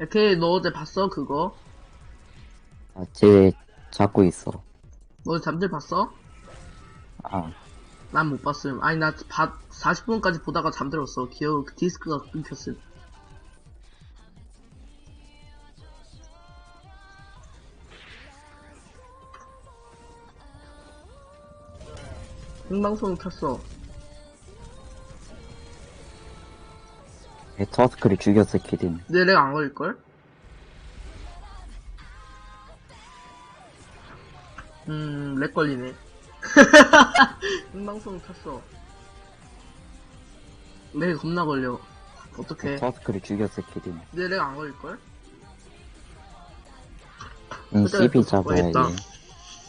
에케이 너 어제 봤어 그거? 아, 쟤 잡고 있어. 너 잠들 봤어? 아, 난 못 봤음. 아니 나 40분까지 보다가 잠들었어. 기억 디스크가 끊겼음. 생방송 켰어. 내 터스크를 죽였어, 키딘. 내 렉 안 걸릴걸? 음, 렉 걸리네. 생방송 켰어. 렉 겁나 걸려. 어떡해. 터스크를 죽였어, 키딘. 내 렉 안 걸릴걸? 응, 그때 CB 또 잡아야 바꿔야겠다. 돼.